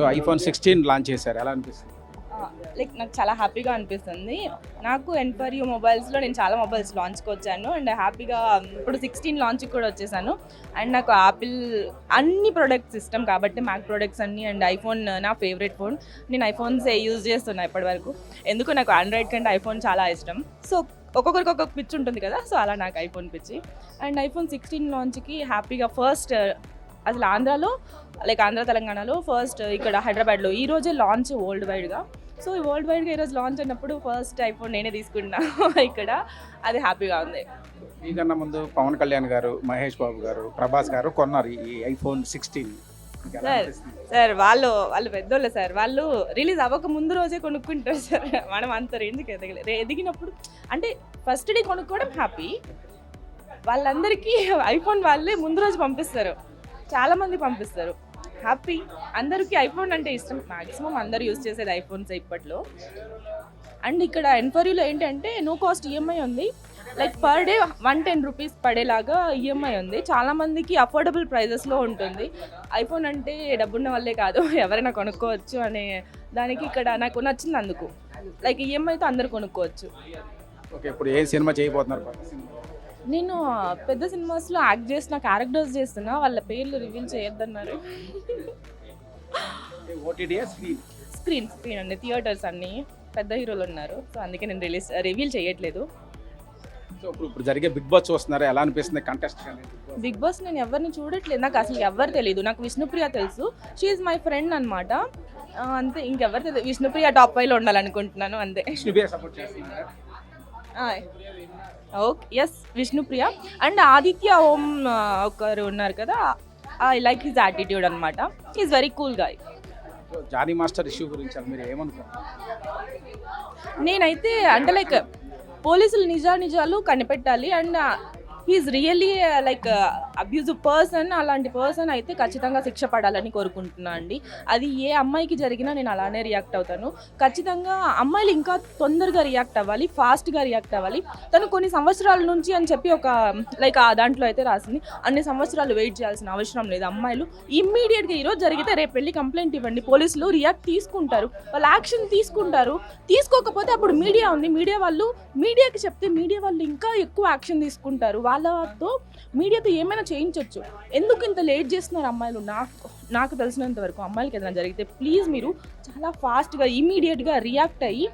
So iPhone sixteen launch చేశారు. ఎలా అనిపిస్తుంది? లైక్ నాకు చాలా హ్యాపీగా అనిపిస్తుంది. నాకు ఎన్ఫర్ యూ మొబైల్స్లో నేను చాలా మొబైల్స్ లాంచ్కి వచ్చాను. అండ్ హ్యాపీగా ఇప్పుడు సిక్స్టీన్ లాంచ్కి కూడా వచ్చేసాను. అండ్ నాకు యాపిల్ అన్ని ప్రొడక్ట్స్ ఇష్టం కాబట్టి మ్యాక్ ప్రొడక్ట్స్ అన్ని అండ్ ఐఫోన్ నా ఫేవరెట్ ఫోన్ నేను ఐఫోన్సే యూజ్ చేస్తున్నా ఇప్పటివరకు ఎందుకు నాకు ఆండ్రాయిడ్ కంటే ఐఫోన్ చాలా ఇష్టం. సో ఒక్కొక్కరికి ఒక్కొక్క పిచ్ ఉంటుంది కదా సో అలా నాకు ఐఫోన్ పిచ్చి. అండ్ ఐఫోన్ సిక్స్టీన్ లాంచ్కి హ్యాపీగా ఫస్ట్ అసలు ఆంధ్రాలో లైక్ ఆంధ్ర తెలంగాణలో ఫస్ట్ ఇక్కడ హైదరాబాద్లో ఈ రోజే లాంచ్ వరల్డ్ వైడ్గా సో ఈ వరల్డ్ వైడ్గా ఈరోజు లాంచ్ అయినప్పుడు ఫస్ట్ ఐఫోన్ నేనే తీసుకున్నా. ఇక్కడ అది హ్యాపీగా ఉంది. మీకన్నా ముందు పవన్ కళ్యాణ్ గారు మహేష్ బాబు గారు ప్రభాస్ గారు కొన్నారు ఈ ఐఫోన్ సిక్స్టీన్ సార్ సార్ వాళ్ళు వాళ్ళు పెద్దోళ్ళు సార్. వాళ్ళు రిలీజ్ అవ్వక ముందు రోజే కొనుక్కుంటారు సార్. మనం అంత రేంజ్కి ఎదగలే. ఎదిగినప్పుడు అంటే ఫస్ట్ డే కొనుక్కోవడం హ్యాపీ వాళ్ళందరికీ ఐఫోన్ వాళ్ళే ముందు రోజు పంపిస్తారు. చాలా మంది పంపిస్తారు. హ్యాపీ అందరికీ ఐఫోన్ అంటే ఇష్టం. మాక్సిమం అందరూ యూజ్ చేసేది ఐఫోన్స్ ఇప్పట్లో. అండ్ ఇక్కడ ఎన్క్వైరీలో ఏంటంటే నో కాస్ట్ ఈఎంఐ ఉంది. Like per day one ten rupees పడేలాగా ఈఎంఐ ఉంది. చాలామందికి అఫోర్డబుల్ ప్రైజెస్లో ఉంటుంది. ఐఫోన్ అంటే డబ్బున్న వాళ్ళే కాదు. ఎవరైనా కొనుక్కోవచ్చు అనే దానికి ఇక్కడ నాకు నచ్చింది అందుకు. లైక్ ఈఎంఐతో అందరు కొనుక్కోవచ్చు. ఓకే ఇప్పుడు ఏ సినిమా చేయబోతున్నారు? నేను పెద్ద సినిమాస్లో యాక్ట్ చేసిన క్యారెక్టర్స్ చేస్తున్నా వాళ్ళ పేర్లు రివీల్ చేయొద్దన్నారు. స్క్రీన్? స్క్రీన్ అండి. థియేటర్స్ అన్నీ పెద్ద హీరోలు ఉన్నారు. సో అందుకే నేను రిలీజ్ రివీల్ చేయట్లేదు. సో ఇప్పుడు ఇప్పుడు జరిగే బిగ్ బాస్ చూస్తున్నారు? ఎలా అనిపిస్తుంది కంటెస్ట్ బిగ్ బాస్ నేను ఎవరిని చూడట్లేదు. నాకు అసలు ఎవరు తెలియదు నాకు విష్ణుప్రియ తెలుసు. షీఈ్ మై ఫ్రెండ్ అనమాట అంతే. ఇంకెవరు తెలియదు విష్ణుప్రియ టాప్ ఫైవ్లో ఉండాలనుకుంటున్నాను. అంతే. సపోర్ట్ చేస్తున్నారు? Okay yes Vishnupriya. And Aditya Om ఒకరు ఉన్నారు కదా ఐ లైక్ హిజ్ యాటిట్యూడ్ అనమాట is very cool guy Johnny master issue గురించి మీరు ఏమనుకుంటారు నేనైతే అంటే లైక్ పోలీసులు నిజా నిజాలు కనిపెట్టాలి and he's really like abusive person అలాంటి పర్సన్ అయితే ఖచ్చితంగా శిక్ష పడాలని కోరుకుంటున్నా అండి. అది ఏ అమ్మాయికి జరిగినా నేను అలానే రియాక్ట్ అవుతాను. ఖచ్చితంగా అమ్మాయిలు ఇంకా తొందరగా రియాక్ట్ అవ్వాలి ఫాస్ట్గా రియాక్ట్ అవ్వాలి. తను కొన్ని సంవత్సరాల నుంచి అని చెప్పి ఒక లైక్ ఆ దాంట్లో అయితే రాసింది అన్ని సంవత్సరాలు వెయిట్ చేయాల్సిన అవసరం లేదు అమ్మాయిలు. ఇమ్మీడియట్గా ఈరోజు జరిగితే రేపు వెళ్ళి కంప్లైంట్ ఇవ్వండి పోలీసులు రియాక్ట్ తీసుకుంటారు వాళ్ళు యాక్షన్ తీసుకుంటారు. తీసుకోకపోతే అప్పుడు మీడియా ఉంది మీడియా వాళ్ళు మీడియాకి చెప్తే మీడియా వాళ్ళు ఇంకా ఎక్కువ యాక్షన్ తీసుకుంటారు. వాళ్ళతో మీడియాతో ఏమైనా చేయించవచ్చు ఎందుకు ఇంత లేట్ చేస్తున్నారు అమ్మాయిలు? నాకు నాకు తెలిసినంత వరకు అమ్మాయిలకి ఏదైనా జరిగితే ప్లీజ్ మీరు చాలా ఫాస్ట్గా ఇమీడియట్గా రియాక్ట్ అయ్యి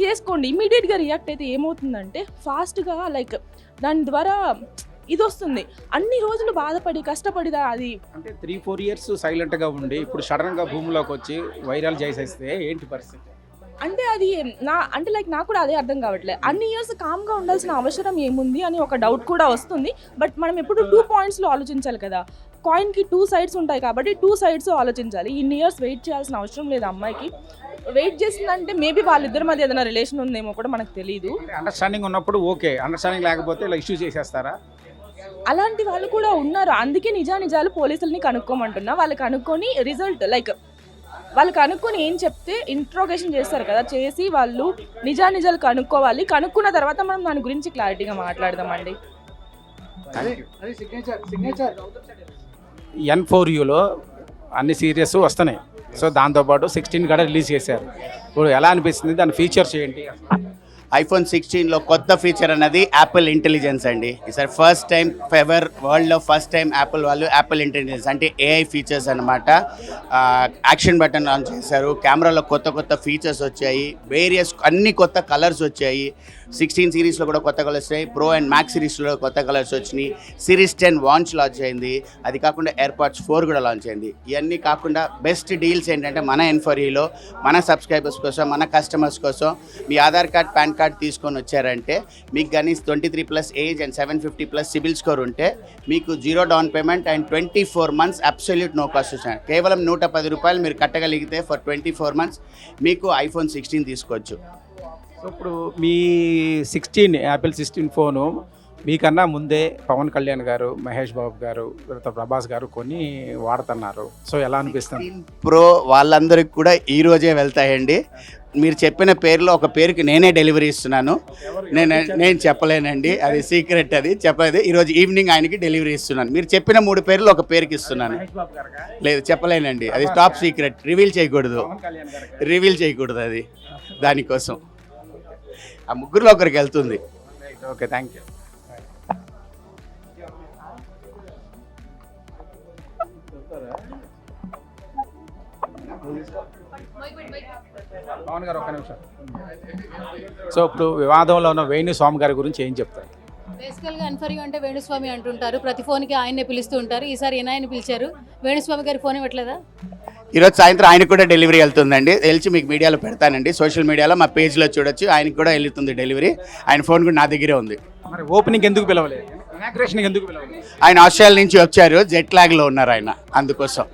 చేసుకోండి. ఇమీడియట్గా రియాక్ట్ అయితే ఏమవుతుందంటే ఫాస్ట్గా లైక్ దాని ద్వారా ఇది వస్తుంది అన్ని రోజులు బాధపడి కష్టపడి దా- అది. అంటే త్రీ ఫోర్ ఇయర్స్ సైలెంట్గా ఉండి ఇప్పుడు సడన్గా భూమిలోకి వచ్చి వైరల్ చేసేస్తే ఏంటి పరిస్థితి? అంటే అది నా అంటే లైక్ నాకు కూడా అదే అర్థం కావట్లేదు అన్ని ఇయర్స్ కామ్గా ఉండాల్సిన అవసరం ఏముంది అని ఒక డౌట్ కూడా వస్తుంది. బట్ మనం ఎప్పుడు టూ పాయింట్స్లో ఆలోచించాలి కదా. కాయిన్కి టూ సైడ్స్ ఉంటాయి కాబట్టి టూ సైడ్స్ ఆలోచించాలి. ఇన్ని ఇయర్స్ వెయిట్ చేయాల్సిన అవసరం లేదు అమ్మాయికి. వెయిట్ చేసిందంటే మేబీ వాళ్ళిద్దరి మధ్య ఏదైనా రిలేషన్ ఉందేమో కూడా మనకు తెలియదు అండర్స్టాండింగ్ ఉన్నప్పుడు ఓకే అండర్స్టాండింగ్ లేకపోతే ఇలా ఇష్యూ చేసేస్తారా? అలాంటి వాళ్ళు కూడా ఉన్నారు. అందుకే నిజా నిజాలు పోలీసుల్ని కనుక్కోమంటున్నా. వాళ్ళు కనుక్కొని రిజల్ట్ లైక్ వాళ్ళు కనుక్కొని ఏం చెప్తే ఇంట్రోగేషన్ చేస్తారు కదా చేసి వాళ్ళు నిజా నిజాలు కనుక్కోవాలి. కనుక్కున్న తర్వాత మనం దాని గురించి క్లారిటీగా మాట్లాడదామండి. ఎన్ ఫోర్ యూలో అన్ని సీరియస్ వస్తున్నాయి. సో దాంతోపాటు సిక్స్టీన్ కూడా రిలీజ్ చేశారు. ఇప్పుడు ఎలా అనిపిస్తుంది? దాని ఫీచర్స్ ఏంటి? ఐఫోన్ సిక్స్టీన్లో కొత్త ఫీచర్ అన్నది యాపిల్ ఇంటెలిజెన్స్ అండి. ఈసారి ఫస్ట్ టైం ఫెవర్ వరల్డ్లో ఫస్ట్ టైం యాపిల్ వాళ్ళు యాపిల్ ఇంటెలిజెన్స్ అంటే ఏఐ ఫీచర్స్ అనమాట యాక్షన్ బటన్ ఆన్ చేశారు. కెమెరాలో కొత్త కొత్త ఫీచర్స్ వచ్చాయి. వేరియస్ అన్ని కొత్త కలర్స్ వచ్చాయి. సిక్స్టీన్ సిరీస్లో కూడా కొత్త కలర్స్ వచ్చాయి. ప్రో అండ్ మ్యాక్స్ సిరీస్లో కొత్త కలర్స్ వచ్చినాయి. సిరీస్ టెన్ వాంచ్ లాంచ్ అయింది. అది కాకుండా ఎయిర్పాడ్స్ ఫోర్ కూడా లాంచ్ అయింది. ఇవన్నీ కాకుండా బెస్ట్ డీల్స్ ఏంటంటే మన ఎన్ఫరీలో e మన సబ్స్క్రైబర్స్ కోసం మన కస్టమర్స్ కోసం మీ ఆధార్ కార్డ్ పాన్ కార్డ్ తీసుకొని వచ్చారంటే మీకు కానీ twenty three plus age and seven fifty plus CIBIL score ఉంటే మీకు zero down payment and twenty four months absolute no cost వచ్చాయి కేవలం నూట పది రూపాయలు మీరు కట్టగలిగితే ఫర్ ట్వంటీ ఫోర్ మంత్స్ మీకు ఐఫోన్ సిక్స్టీన్ తీసుకోవచ్చు. ఇప్పుడు మీ సిక్స్టీన్ యాపిల్ సిక్స్టీన్ ఫోను మీకన్నా ముందే పవన్ కళ్యాణ్ గారు మహేష్ బాబు గారు ప్రభాస్ గారు కొన్ని వాడుతున్నారు. సో ఎలా అనిపిస్తుంది? ప్రో వాళ్ళందరికి కూడా ఈ రోజే వెళ్తాయండి. మీరు చెప్పిన పేరులో ఒక పేరుకి నేనే డెలివరీ ఇస్తున్నాను. నేను నేను చెప్పలేనండి. అది సీక్రెట్ అది. చెప్పలేదు. ఈరోజు ఈవినింగ్ ఆయనకి డెలివరీ ఇస్తున్నాను. మీరు చెప్పిన మూడు పేర్లు ఒక పేరుకి ఇస్తున్నాను. లేదు చెప్పలేనండి. అది టాప్ సీక్రెట్ రివీల్ చేయకూడదు. రివీల్ చేయకూడదు అది. దానికోసం. ఆ ముగ్గురులో ఒకరికి వెళ్తుంది. ఓకే థ్యాంక్ యూ పవన్ గారు ఒక్క నిమిషం. సో ఇప్పుడు వివాదంలో ఉన్న వేణు స్వామి గారి గురించి ఏం చెప్తారు? బేసికల్గా అన్ఫర్యూ అంటే వేణుస్వామి అంటుంటారు. ప్రతి ఫోన్కి ఆయన్నే పిలుస్తూ ఉంటారు. ఈసారి ఈయన పిలిచారు. వేణుస్వామి గారి ఫోన్ ఇవ్వట్లేదా? ఈరోజు సాయంత్రం ఆయనకు కూడా డెలివరీ వెళ్తుందండి. తెలిసి మీకు మీడియాలో పెడతానండి. సోషల్ మీడియాలో మా పేజ్లో చూడొచ్చు. ఆయనకు కూడా వెళ్తుంది డెలివరీ. ఆయన ఫోన్ కూడా నా దగ్గరే ఉంది. మరి ఓపెనింగ్ ఎందుకు పిలవలేదు? ఎందుకు పిలవలేదు? ఆయన ఆస్ట్రేలియా నుంచి వచ్చారు. జెట్ లాగ్లో ఉన్నారు ఆయన అందుకోసం.